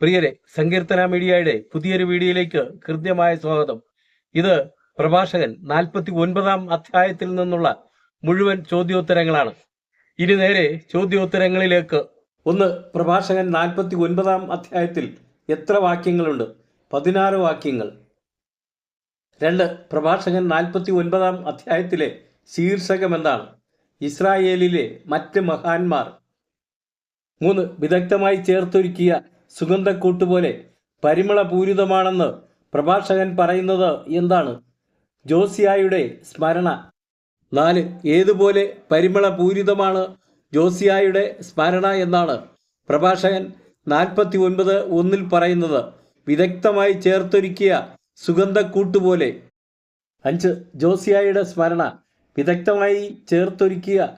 പ്രിയരെ സങ്കീർത്തന മീഡിയയുടെ പുതിയൊരു വീഡിയോയിലേക്ക് ഹൃദ്യമായ സ്വാഗതം. ഇത് പ്രഭാഷകൻ നാൽപ്പത്തി ഒൻപതാം അധ്യായത്തിൽ നിന്നുള്ള മുഴുവൻ ചോദ്യോത്തരങ്ങളാണ്. ഇനി നേരെ ചോദ്യോത്തരങ്ങളിലേക്ക്. ഒന്ന് പ്രഭാഷകൻ നാൽപ്പത്തി ഒൻപതാം അധ്യായത്തിൽ എത്ര വാക്യങ്ങളുണ്ട്? പതിനാറ് വാക്യങ്ങൾ. രണ്ട് പ്രഭാഷകൻ നാൽപ്പത്തി ഒൻപതാം അധ്യായത്തിലെ ശീർഷകം എന്താണ്? ഇസ്രായേലിലെ മറ്റ് മഹാന്മാർ. മൂന്ന് വിദഗ്ധമായി ചേർത്തൊരുക്കിയ സുഗന്ധക്കൂട്ടുപോലെ പരിമളപൂരിതമാണെന്ന് പ്രഭാഷകൻ പറയുന്നത് എന്താണ്? ജോസിയായുടെ സ്മരണ. നാല് ഏതുപോലെ പരിമളപൂരിതമാണ് ജോസിയായുടെ സ്മരണ എന്നാണ് പ്രഭാഷകൻ നാൽപ്പത്തി ഒൻപത് ഒന്നിൽ പറയുന്നത്. വിദഗ്ധമായി ചേർത്തൊരുക്കിയ സുഗന്ധക്കൂട്ടുപോലെ. അഞ്ച് ജോസിയായുടെ സ്മരണ. വിദഗ്ധമായി ചേർത്തൊരുക്കിയ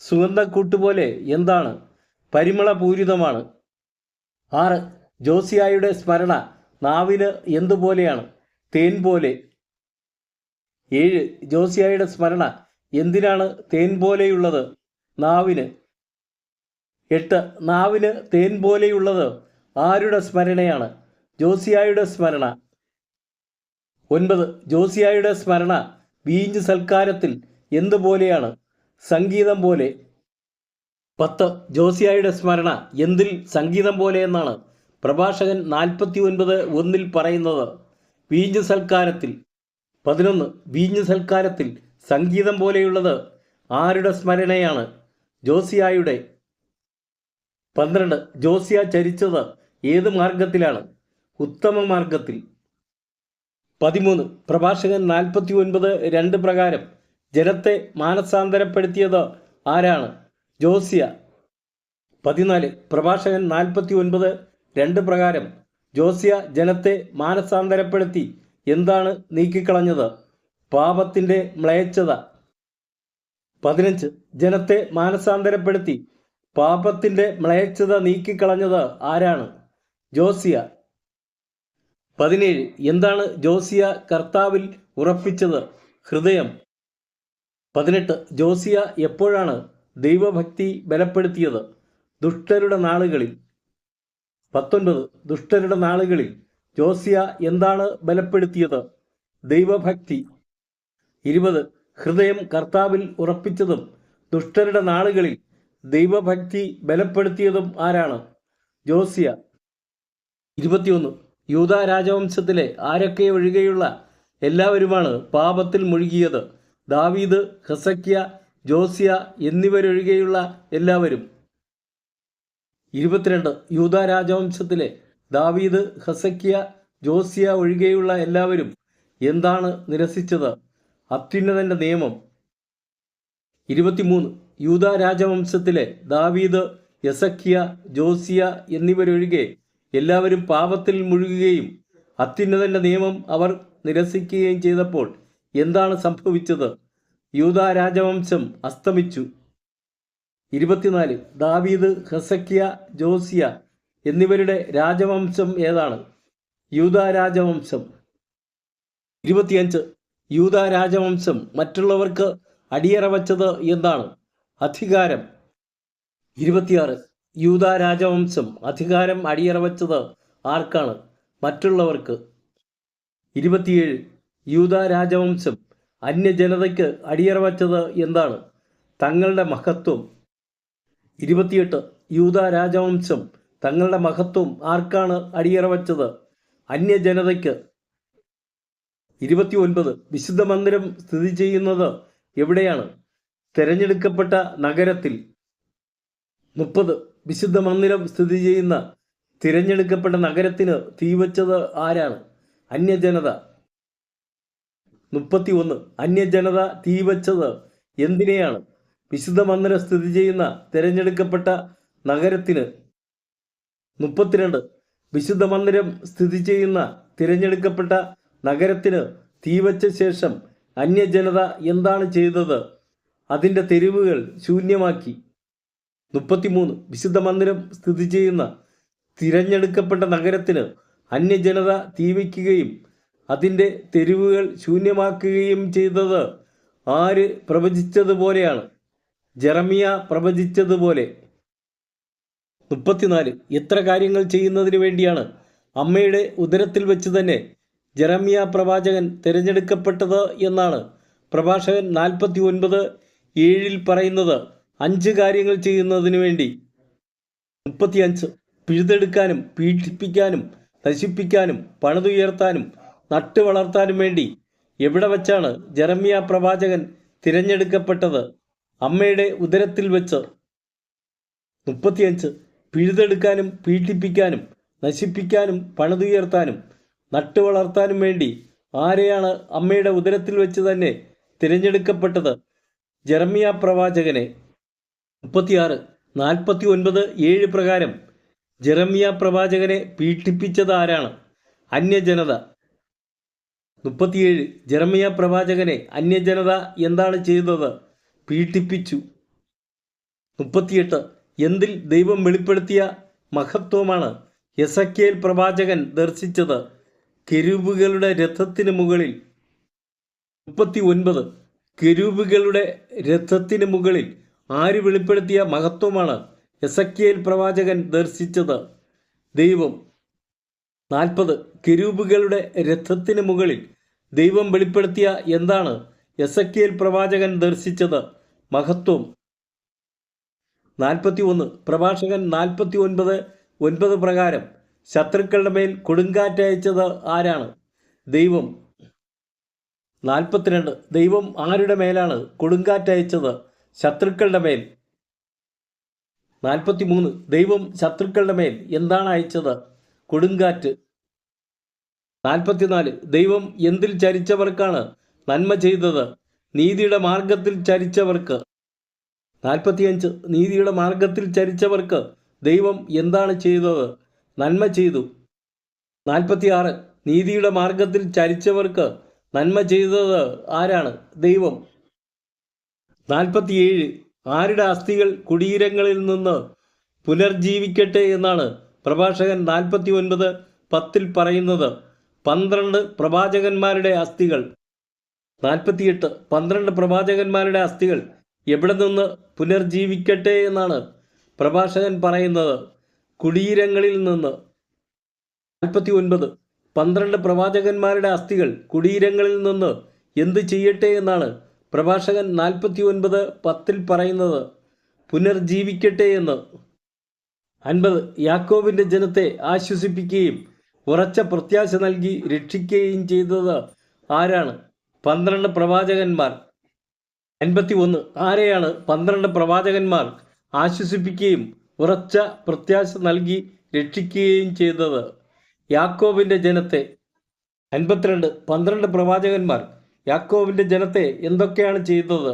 സുഗന്ധക്കൂട്ടുപോലെ എന്താണ്? പരിമളപൂരിതമാണ്. ആറ്. ജോസിയായുടെ സ്മരണ നാവിന് എന്തുപോലെയാണ്? തേൻ പോലെ. ഏഴ്. ജോസിയായുടെ സ്മരണ എന്തിനാണ് തേൻ പോലെയുള്ളത്? നാവിന്. എട്ട്. നാവിന് തേൻ പോലെയുള്ളത് ആരുടെ സ്മരണയാണ്? ജോസിയായുടെ സ്മരണ. ഒൻപത്. ജോസിയായുടെ സ്മരണ വീഞ്ഞ് സൽക്കാരത്തിൽ എന്തുപോലെയാണ്? സംഗീതം പോലെ. പത്ത് ജോസിയായുടെ സ്മരണ എന്തിൽ സംഗീതം പോലെ എന്നാണ് പ്രഭാഷകൻ നാൽപ്പത്തി ഒൻപത് ഒന്നിൽ പറയുന്നത്. വീഞ്ഞു സൽക്കാരത്തിൽ. പതിനൊന്ന് വീഞ്ഞു സൽക്കാരത്തിൽ സംഗീതം പോലെയുള്ളത് ആരുടെ സ്മരണയാണ്? ജോസിയായുടെ. പന്ത്രണ്ട് ജോസിയ ചരിച്ചത് ഏത് മാർഗത്തിലാണ്? ഉത്തമ മാർഗത്തിൽ. പതിമൂന്ന് പ്രഭാഷകൻ നാൽപ്പത്തി ഒൻപത് രണ്ട് പ്രകാരം ജനത്തെ മാനസാന്തരപ്പെടുത്തിയത് ആരാണ്? ജോസിയ. പതിനാല്. പ്രഭാഷകൻ നാൽപ്പത്തി ഒൻപത് രണ്ട് പ്രകാരം. ജോസിയ ജനത്തെ മാനസാന്തരപ്പെടുത്തി. എന്താണ് നീക്കിക്കളഞ്ഞത്? പാപത്തിന്റെ മ്ലയച്ചത പതിനഞ്ച്. ജനത്തെ മാനസാന്തരപ്പെടുത്തി. പാപത്തിന്റെ മ്ലയച്ചത നീക്കിക്കളഞ്ഞത് ആരാണ്? ജോസിയ. പതിനേഴ്. എന്താണ് ജോസിയ കർത്താവിൽ ഉറപ്പിച്ചത്? ഹൃദയം. പതിനെട്ട്. ജോസിയ എപ്പോഴാണ് ദൈവഭക്തി ബലപ്പെടുത്തിയത് ദുഷ്ടരുടെ നാളുകളിൽ. പത്തൊൻപത് ദുഷ്ടരുടെ നാളുകളിൽ ജോസിയ എന്താണ് ബലപ്പെടുത്തിയത്? ദൈവഭക്തി. ഇരുപത് ഹൃദയം കർത്താവിൽ ഉറപ്പിച്ചതും ദുഷ്ടരുടെ നാളുകളിൽ ദൈവഭക്തി ബലപ്പെടുത്തിയതും ആരാണ്? ജോസിയ. ഇരുപത്തിയൊന്ന് യൂത രാജവംശത്തിലെ ആരൊക്കെ ഒഴികെയുള്ള എല്ലാവരുമാണ് പാപത്തിൽ മുഴുകിയത്? ദാവീദ് ഹസക്യ ജോസിയ എന്നിവരൊഴികെയുള്ള എല്ലാവരും ഇരുപത്തിരണ്ട് യൂത രാജവംശത്തിലെ ദാവീദ് ഹസക്കിയ ജോസിയ ഒഴികെയുള്ള എല്ലാവരും എന്താണ് നിരസിച്ചത്? അത്യുന്നതന്റെ നിയമം. ഇരുപത്തിമൂന്ന് യൂത രാജവംശത്തിലെ ദാവീദ് യസക്കിയ ജോസിയ എന്നിവരൊഴികെ എല്ലാവരും പാപത്തിൽ മുഴുകുകയും അത്യുന്നതന്റെ നിയമം അവർ നിരസിക്കുകയും ചെയ്തപ്പോൾ എന്താണ് സംഭവിച്ചത്? യൂത രാജവംശം അസ്തമിച്ചു. ഇരുപത്തിനാല്. ദാവീദ് ഹസക്കിയ ജോസിയ എന്നിവരുടെ രാജവംശം ഏതാണ്? യൂത രാജവംശം ഇരുപത്തിയഞ്ച്. യൂത രാജവംശം മറ്റുള്ളവർക്ക് അടിയറ വച്ചത് എന്താണ്? അധികാരം. ഇരുപത്തിയാറ്. യൂത രാജവംശം അധികാരം അടിയറ വച്ചത് ആർക്കാണ്? മറ്റുള്ളവർക്ക്. ഇരുപത്തിയേഴ്. യൂത രാജവംശം അന്യജനതയ്ക്ക് അടിയറ വച്ചത് എന്താണ്? തങ്ങളുടെ മഹത്വം. ഇരുപത്തിയെട്ട് യൂത രാജവംശം തങ്ങളുടെ മഹത്വം ആർക്കാണ് അടിയറ വച്ചത്? അന്യജനതയ്ക്ക്. ഇരുപത്തി ഒൻപത് വിശുദ്ധ മന്ദിരം സ്ഥിതി ചെയ്യുന്നത് എവിടെയാണ്? തിരഞ്ഞെടുക്കപ്പെട്ട നഗരത്തിൽ. മുപ്പത് വിശുദ്ധ മന്ദിരം സ്ഥിതി ചെയ്യുന്ന തിരഞ്ഞെടുക്കപ്പെട്ട നഗരത്തിന് തീവച്ചത് ആരാണ്? അന്യജനത. മുപ്പത്തി ഒന്ന് അന്യജനത തീവച്ചത് എന്തിനെയാണ്? വിശുദ്ധ മന്ദിരം സ്ഥിതി ചെയ്യുന്ന തിരഞ്ഞെടുക്കപ്പെട്ട നഗരത്തിന്. മുപ്പത്തിരണ്ട്. വിശുദ്ധ മന്ദിരം സ്ഥിതി ചെയ്യുന്ന തിരഞ്ഞെടുക്കപ്പെട്ട നഗരത്തിന് തീവച്ച ശേഷം അന്യജനത എന്താണ് ചെയ്തത്? അതിന്റെ തെരുവുകൾ ശൂന്യമാക്കി. മുപ്പത്തിമൂന്ന്. വിശുദ്ധ മന്ദിരം സ്ഥിതി ചെയ്യുന്ന തിരഞ്ഞെടുക്കപ്പെട്ട നഗരത്തിന് അന്യജനത തീവയ്ക്കുകയും അതിന്റെ തെരുവുകൾ ശൂന്യമാക്കുകയും ചെയ്തത് ആര് പ്രവചിച്ചതുപോലെയാണ് ജെറമിയ പ്രവചിച്ചതുപോലെ മുപ്പത്തിനാല്. എത്ര കാര്യങ്ങൾ ചെയ്യുന്നതിന് വേണ്ടിയാണ് അമ്മയുടെ ഉദരത്തിൽ വെച്ച് തന്നെ ജെറമിയ പ്രവാചകൻ തിരഞ്ഞെടുക്കപ്പെട്ടത് എന്നാണ് പ്രഭാഷകൻ നാൽപ്പത്തി ഒൻപത് ഏഴിൽ പറയുന്നത്. അഞ്ച് കാര്യങ്ങൾ ചെയ്യുന്നതിന് വേണ്ടി. മുപ്പത്തിയഞ്ച്. പിഴുതെടുക്കാനും പീഡിപ്പിക്കാനും നശിപ്പിക്കാനും പണിതുയർത്താനും നട്ടു വളർത്താനും വേണ്ടി എവിടെ വച്ചാണ് ജെറമിയ പ്രവാചകൻ തിരഞ്ഞെടുക്കപ്പെട്ടത്? അമ്മയുടെ ഉദരത്തിൽ വെച്ച് മുപ്പത്തിയഞ്ച്. പിഴുതെടുക്കാനും പീഡിപ്പിക്കാനും നശിപ്പിക്കാനും പണിതുയർത്താനും നട്ടു വളർത്താനും വേണ്ടി ആരെയാണ് അമ്മയുടെ ഉദരത്തിൽ വെച്ച് തന്നെ തിരഞ്ഞെടുക്കപ്പെട്ടത്? ജെറമിയ പ്രവാചകനെ. മുപ്പത്തിയാറ്. നാൽപ്പത്തി ഒൻപത് ഏഴ് പ്രകാരം ജെറമിയ പ്രവാചകനെ പീഡിപ്പിച്ചത് ആരാണ്? അന്യജനത. മുപ്പത്തിയേഴ് ജെറമിയ പ്രവാചകനെ അന്യജനത എന്താണ് ചെയ്തത്? പീഡിപ്പിച്ചു. മുപ്പത്തിയെട്ട് എന്തിൽ ദൈവം വെളിപ്പെടുത്തിയ മഹത്വമാണ് യസക്കേൽ പ്രവാചകൻ ദർശിച്ചത്? കെരൂബുകളുടെ രഥത്തിന് മുകളിൽ. മുപ്പത്തി ഒൻപത് കെരൂബുകളുടെ രഥത്തിന് മുകളിൽ ആര് വെളിപ്പെടുത്തിയ മഹത്വമാണ് യസക്കേൽ പ്രവാചകൻ ദർശിച്ചത്? ദൈവം. നാൽപ്പത് കിരൂപുകളുടെ രഥത്തിന് മുകളിൽ ദൈവം വെളിപ്പെടുത്തിയ എന്താണ് എസക്കേൽ പ്രവാചകൻ ദർശിച്ചത്? മഹത്വം. നാൽപ്പത്തി ഒന്ന് പ്രഭാഷകൻ നാൽപ്പത്തി ഒൻപത് ഒൻപത് പ്രകാരം ശത്രുക്കളുടെ മേൽ കൊടുങ്കാറ്റയച്ചത് ആരാണ്? ദൈവം. നാൽപ്പത്തിരണ്ട്. ദൈവം ആരുടെ മേലാണ് കൊടുങ്കാറ്റയച്ചത് ശത്രുക്കളുടെ മേൽ. നാൽപ്പത്തി മൂന്ന് ദൈവം ശത്രുക്കളുടെ മേൽ എന്താണ് അയച്ചത്? കൊടുങ്കാറ്റ്. നാൽപ്പത്തിനാല് ദൈവം എന്തിൽ ചരിച്ചവർക്കാണ് നന്മ ചെയ്തത്? നീതിയുടെ മാർഗത്തിൽ ചരിച്ചവർക്ക്. നാൽപ്പത്തിയഞ്ച് നീതിയുടെ മാർഗത്തിൽ ചരിച്ചവർക്ക് ദൈവം എന്താണ് ചെയ്തത്? നന്മ ചെയ്തു. നാൽപ്പത്തിയാറ് നീതിയുടെ മാർഗത്തിൽ ചരിച്ചവർക്ക് നന്മ ചെയ്തത് ആരാണ്? ദൈവം. നാൽപ്പത്തിയേഴ് ആരുടെ അസ്ഥികൾ കുടീരങ്ങളിൽ നിന്ന് പുനർജീവിക്കട്ടെ എന്നാണ് പ്രഭാഷകൻ നാൽപ്പത്തി ഒൻപത് പത്തിൽ പറയുന്നത് പന്ത്രണ്ട് പ്രവാചകന്മാരുടെ അസ്ഥികൾ. നാൽപ്പത്തിയെട്ട് പന്ത്രണ്ട് പ്രവാചകന്മാരുടെ അസ്ഥികൾ എവിടെ നിന്ന് പുനർജീവിക്കട്ടെ എന്നാണ് പ്രഭാഷകൻ പറയുന്നത്. കുടീരങ്ങളിൽ നിന്ന്. നാൽപ്പത്തി ഒൻപത് പന്ത്രണ്ട് പ്രവാചകന്മാരുടെ അസ്ഥികൾ കുടീരങ്ങളിൽ നിന്ന് എന്ത് ചെയ്യട്ടെ എന്നാണ് പ്രഭാഷകൻ നാൽപ്പത്തി ഒൻപത് പത്തിൽ പറയുന്നത്. പുനർജീവിക്കട്ടെ എന്ന്. അൻപത് യാക്കോവിന്റെ ജനത്തെ ആശ്വസിപ്പിക്കുകയും ഉറച്ച പ്രത്യാശ നൽകി രക്ഷിക്കുകയും ചെയ്തത് ആരാണ്? പന്ത്രണ്ട് പ്രവാചകന്മാർ. അൻപത്തി ഒന്ന് ആരെയാണ് പന്ത്രണ്ട് പ്രവാചകന്മാർ ആശ്വസിപ്പിക്കുകയും ഉറച്ച പ്രത്യാശ നൽകി രക്ഷിക്കുകയും ചെയ്തത്? യാക്കോവിന്റെ ജനത്തെ. അൻപത്തിരണ്ട് പന്ത്രണ്ട് പ്രവാചകന്മാർ യാക്കോവിന്റെ ജനത്തെ എന്തൊക്കെയാണ് ചെയ്തത്?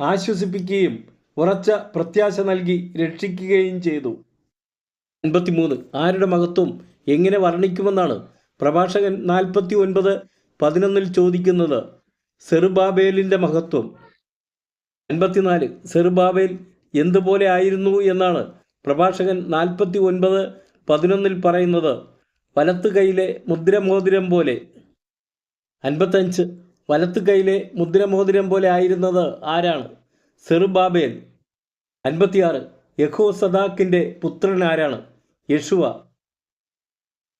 ആശ്വസിപ്പിക്കുകയും ഉറച്ച പ്രത്യാശ നൽകി രക്ഷിക്കുകയും ചെയ്തു. അൻപത്തിമൂന്ന്. ആരുടെ മഹത്വം? എങ്ങനെ വർണിക്കുമെന്നാണ് പ്രഭാഷകൻ നാൽപ്പത്തി ഒൻപത് പതിനൊന്നിൽ ചോദിക്കുന്നത്. സെറുബാബേലിന്റെ മഹത്വം. അൻപത്തിനാല്. സെറുബാബേൽ എന്തുപോലെ ആയിരുന്നു എന്നാണ് പ്രഭാഷകൻ നാൽപ്പത്തി ഒൻപത് പതിനൊന്നിൽ പറയുന്നത്. വലത്ത് കൈയിലെ മുദ്രമോതിരം പോലെ. അൻപത്തഞ്ച്. വലത്തു കൈയിലെ മുദ്രമോതിരം പോലെ ആയിരുന്നത് ആരാണ്? സെറുബാബേൽ. അൻപത്തിയാറ്. യഹോ സദാക്കിന്റെ പുത്രൻ ആരാണ്? യഷുവ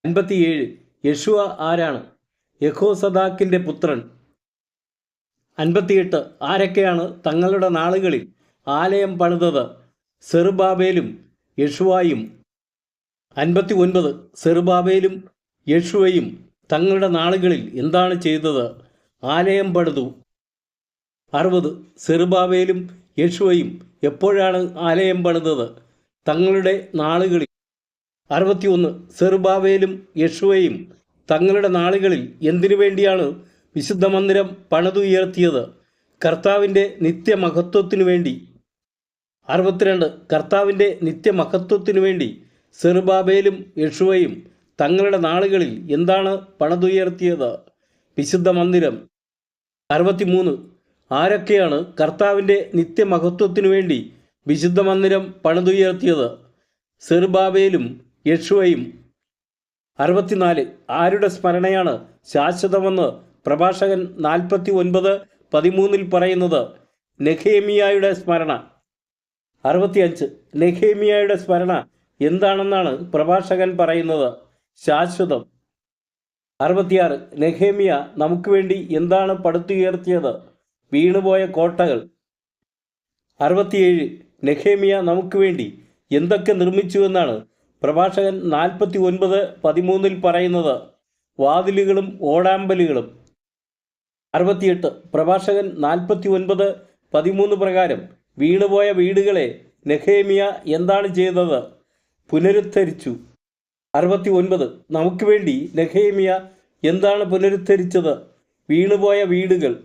അൻപത്തിയേഴ്. യഷുവ ആരാണ്? യഹോ സദാക്കിന്റെ പുത്രൻ. അൻപത്തിയെട്ട്. ആരൊക്കെയാണ് തങ്ങളുടെ നാളുകളിൽ ആലയം പണിതത്? സെറുബാബേലും യഷുവായും അൻപത്തി ഒൻപത് സെറുബാബേലും യഷുവയും തങ്ങളുടെ നാളുകളിൽ എന്താണ് ചെയ്തത്? ആലയം പണിതു. അറുപത്. സെറുബാബേലും യഷുവയും എപ്പോഴാണ് ആലയം പണിതത്? തങ്ങളുടെ നാളുകളിൽ. അറുപത്തിയൊന്ന് സെറുബാവേലും യഷുവയും തങ്ങളുടെ നാളുകളിൽ എന്തിനു വേണ്ടിയാണ് വിശുദ്ധ മന്ദിരം പണിതുയർത്തിയത്? കർത്താവിന്റെ നിത്യമഹത്വത്തിനു വേണ്ടി. അറുപത്തിരണ്ട് കർത്താവിന്റെ നിത്യമഹത്വത്തിനു വേണ്ടി സെറുബാബേലും യഷുവയും തങ്ങളുടെ നാളുകളിൽ എന്താണ് പണതുയർത്തിയത്? വിശുദ്ധ മന്ദിരം. അറുപത്തിമൂന്ന് ആരൊക്കെയാണ് കർത്താവിന്റെ നിത്യമഹത്വത്തിനു വേണ്ടി വിശുദ്ധ മന്ദിരം പണിതുയർത്തിയത്? സെർബാബേലും യക്ഷുവയും അറുപത്തിനാല്. ആരുടെ സ്മരണയാണ് ശാശ്വതമെന്ന് പ്രഭാഷകൻ നാൽപ്പത്തി ഒൻപത് പതിമൂന്നിൽ പറയുന്നത്? നെഹേമിയായുടെ സ്മരണ. അറുപത്തിയഞ്ച്. നെഹേമിയായുടെ സ്മരണ എന്താണെന്നാണ് പ്രഭാഷകൻ പറയുന്നത്? ശാശ്വതം. അറുപത്തിയാറ്. നെഹേമിയ നമുക്ക് വേണ്ടി എന്താണ് പടുത്തുയർത്തിയത്? വീണുപോയ കോട്ടകൾ. അറുപത്തിയേഴ്. നെഹേമിയ നമുക്ക് വേണ്ടി എന്തൊക്കെ നിർമ്മിച്ചുവെന്നാണ് പ്രഭാഷകൻ നാൽപ്പത്തി ഒൻപത് പതിമൂന്നിൽ പറയുന്നത്. വാതിലുകളും ഓടാമ്പലുകളും. അറുപത്തിയെട്ട്. പ്രഭാഷകൻ നാൽപ്പത്തി ഒൻപത് പതിമൂന്ന് പ്രകാരം വീണുപോയ വീടുകളെ നെഹേമിയ എന്താണ് ചെയ്തത്? പുനരുദ്ധരിച്ചു. അറുപത്തി ഒൻപത് നമുക്ക് വേണ്ടി നെഹേമിയ എന്താണ് പുനരുദ്ധരിച്ചത്? വീണുപോയ വീടുകൾ.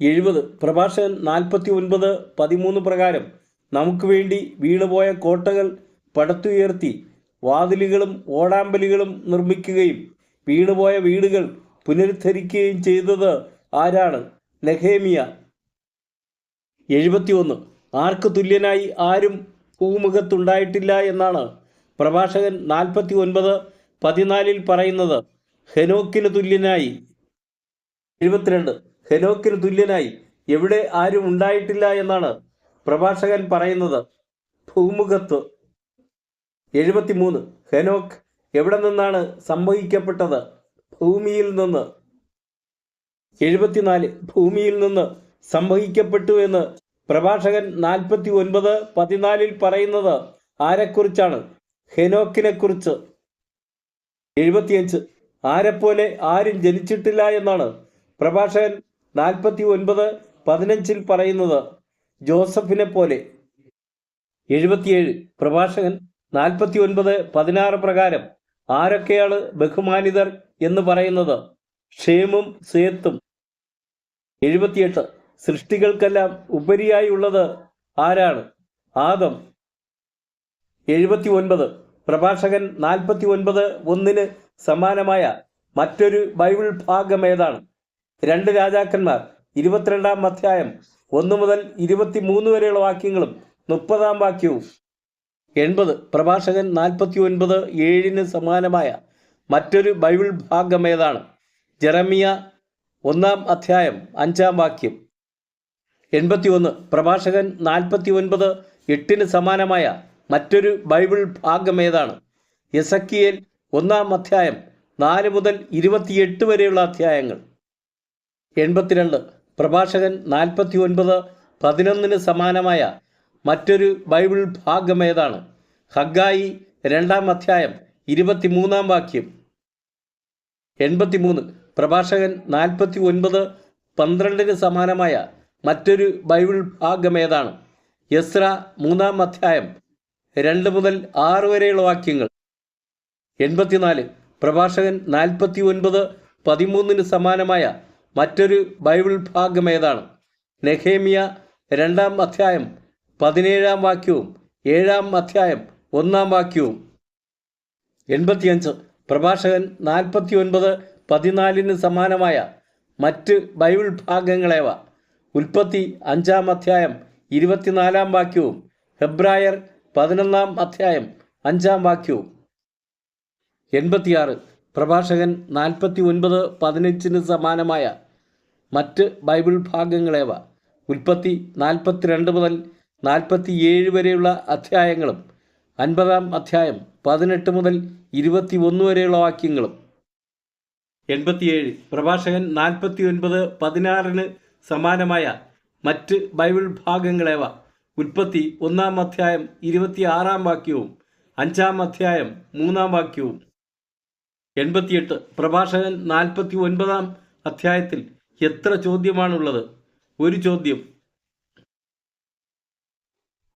എഴുപത് പ്രഭാഷകൻ നാൽപ്പത്തി ഒൻപത് പതിമൂന്ന് പ്രകാരം നമുക്ക് വേണ്ടി വീണുപോയ കോട്ടകൾ പടുത്തുയർത്തി വാതിലുകളും ഓടാമ്പലുകളും നിർമ്മിക്കുകയും വീണുപോയ വീടുകൾ പുനരുദ്ധരിക്കുകയും ചെയ്തത് ആരാണ്? നെഹേമിയ. എഴുപത്തിയൊന്ന് ആർക്ക് തുല്യനായി ആരും ഭൂമുഖത്തുണ്ടായിട്ടില്ല എന്നാണ് പ്രഭാഷകൻ നാൽപ്പത്തി ഒൻപത് പതിനാലിൽ പറയുന്നത്. ഹെനോക്കിന് തുല്യനായി. എഴുപത്തിരണ്ട് ഹെനോക്കിന് തുല്യനായി. എവിടെ ആരും ഉണ്ടായിട്ടില്ല എന്നാണ് പ്രഭാഷകൻ പറയുന്നത്. ഭൂമുഖത്ത്. എഴുപത്തിമൂന്ന്. ഹെനോക്ക് എവിടെ നിന്നാണ് സംഭവിക്കപ്പെട്ടത് ഭൂമിയിൽ നിന്ന്. എഴുപത്തിനാല്. ഭൂമിയിൽ നിന്ന് സംഭവിക്കപ്പെട്ടു എന്ന് പ്രഭാഷകൻ നാൽപ്പത്തി ഒൻപത് പതിനാലിൽ പറയുന്നത് ആരെക്കുറിച്ചാണ്? ഹെനോക്കിനെ കുറിച്ച് എഴുപത്തിയഞ്ച്. ആരെപ്പോലെ ആരും ജനിച്ചിട്ടില്ല എന്നാണ് പ്രഭാഷകൻ നാൽപ്പത്തി ഒൻപത് പതിനഞ്ചിൽ പറയുന്നത് ജോസഫിനെ പോലെ. എഴുപത്തിയേഴ് പ്രഭാഷകൻ നാൽപ്പത്തി ഒൻപത് പതിനാറ് പ്രകാരം ആരൊക്കെയാണ് ബഹുമാനിതർ എന്ന് പറയുന്നത്? ക്ഷേമും സേത്തും. എഴുപത്തിയെട്ട് സൃഷ്ടികൾക്കെല്ലാം ഉപരിയായി ഉള്ളത് ആരാണ്? ആദം. എഴുപത്തി ഒൻപത് പ്രഭാഷകൻ നാൽപ്പത്തി ഒൻപത് ഒന്നിന് സമാനമായ മറ്റൊരു ബൈബിൾ ഭാഗം ഏതാണ്? രണ്ട് രാജാക്കന്മാർ ഇരുപത്തിരണ്ടാം അധ്യായം ഒന്ന് മുതൽ ഇരുപത്തി മൂന്ന് വരെയുള്ള വാക്യങ്ങളും മുപ്പതാം വാക്യവും. എൺപത് പ്രഭാഷകൻ നാൽപ്പത്തി ഒൻപത് ഏഴിന് സമാനമായ മറ്റൊരു ബൈബിൾ ഭാഗം ഏതാണ്? ജെറമിയ ഒന്നാം അധ്യായം അഞ്ചാം വാക്യം. എൺപത്തി ഒന്ന് പ്രഭാഷകൻ നാൽപ്പത്തി ഒൻപത് എട്ടിന് സമാനമായ മറ്റൊരു ബൈബിൾ ഭാഗം ഏതാണ്? എസക്കിയേൽ ഒന്നാം അധ്യായം നാല് മുതൽ ഇരുപത്തിയെട്ട് വരെയുള്ള അധ്യായങ്ങൾ. എൺപത്തിരണ്ട്. പ്രഭാഷകൻ നാൽപ്പത്തി ഒൻപത് പതിനൊന്നിന് സമാനമായ മറ്റൊരു ബൈബിൾ ഭാഗം ഏതാണ്? ഹഗായി രണ്ടാം അധ്യായം ഇരുപത്തിമൂന്നാം വാക്യം. എൺപത്തിമൂന്ന്. പ്രഭാഷകൻ നാൽപ്പത്തി ഒൻപത് പന്ത്രണ്ടിന് സമാനമായ മറ്റൊരു ബൈബിൾ ഭാഗം ഏതാണ്? യസ്ര മൂന്നാം അധ്യായം രണ്ട് മുതൽ ആറ് വരെയുള്ള വാക്യങ്ങൾ. എൺപത്തിനാല്. പ്രഭാഷകൻ നാൽപ്പത്തി ഒൻപത് പതിമൂന്നിന് സമാനമായ മറ്റൊരു ബൈബിൾ ഭാഗം ഏതാണ്? നെഹേമിയ രണ്ടാം അധ്യായം പതിനേഴാം വാക്യവും ഏഴാം അധ്യായം ഒന്നാം വാക്യവും. എൺപത്തിയഞ്ച്. പ്രഭാഷകൻ നാൽപ്പത്തി ഒൻപത് പതിനാലിന് സമാനമായ മറ്റ് ബൈബിൾ ഭാഗങ്ങളേവ? ഉൽപ്പത്തി അഞ്ചാം അധ്യായം ഇരുപത്തിനാലാം വാക്യവും ഹെബ്രായർ പതിനൊന്നാം അധ്യായം അഞ്ചാം വാക്യവും. എൺപത്തിയാറ്. പ്രഭാഷകൻ നാൽപ്പത്തി ഒൻപത് പതിനഞ്ചിന് സമാനമായ മറ്റ് ബൈബിൾ ഭാഗങ്ങളേവ. ഉൽപ്പത്തി നാൽപ്പത്തിരണ്ട് മുതൽ നാൽപ്പത്തി ഏഴ് വരെയുള്ള അധ്യായങ്ങളും അൻപതാം അധ്യായം പതിനെട്ട് മുതൽ ഇരുപത്തി ഒന്ന് വരെയുള്ള വാക്യങ്ങളും. എൺപത്തിയേഴ് പ്രഭാഷകൻ നാൽപ്പത്തി ഒൻപത് പതിനാറിന് സമാനമായ മറ്റ് ബൈബിൾ ഭാഗങ്ങളേവ. ഉൽപ്പത്തി ഒന്നാം അധ്യായം ഇരുപത്തി ആറാം വാക്യവും അഞ്ചാം അധ്യായം മൂന്നാം വാക്യവും. എൺപത്തിയെട്ട് പ്രഭാഷകൻ നാൽപ്പത്തി ഒൻപതാം അധ്യായത്തിൽ എത്ര ചോദ്യമാണുള്ളത്? ഒരു ചോദ്യം.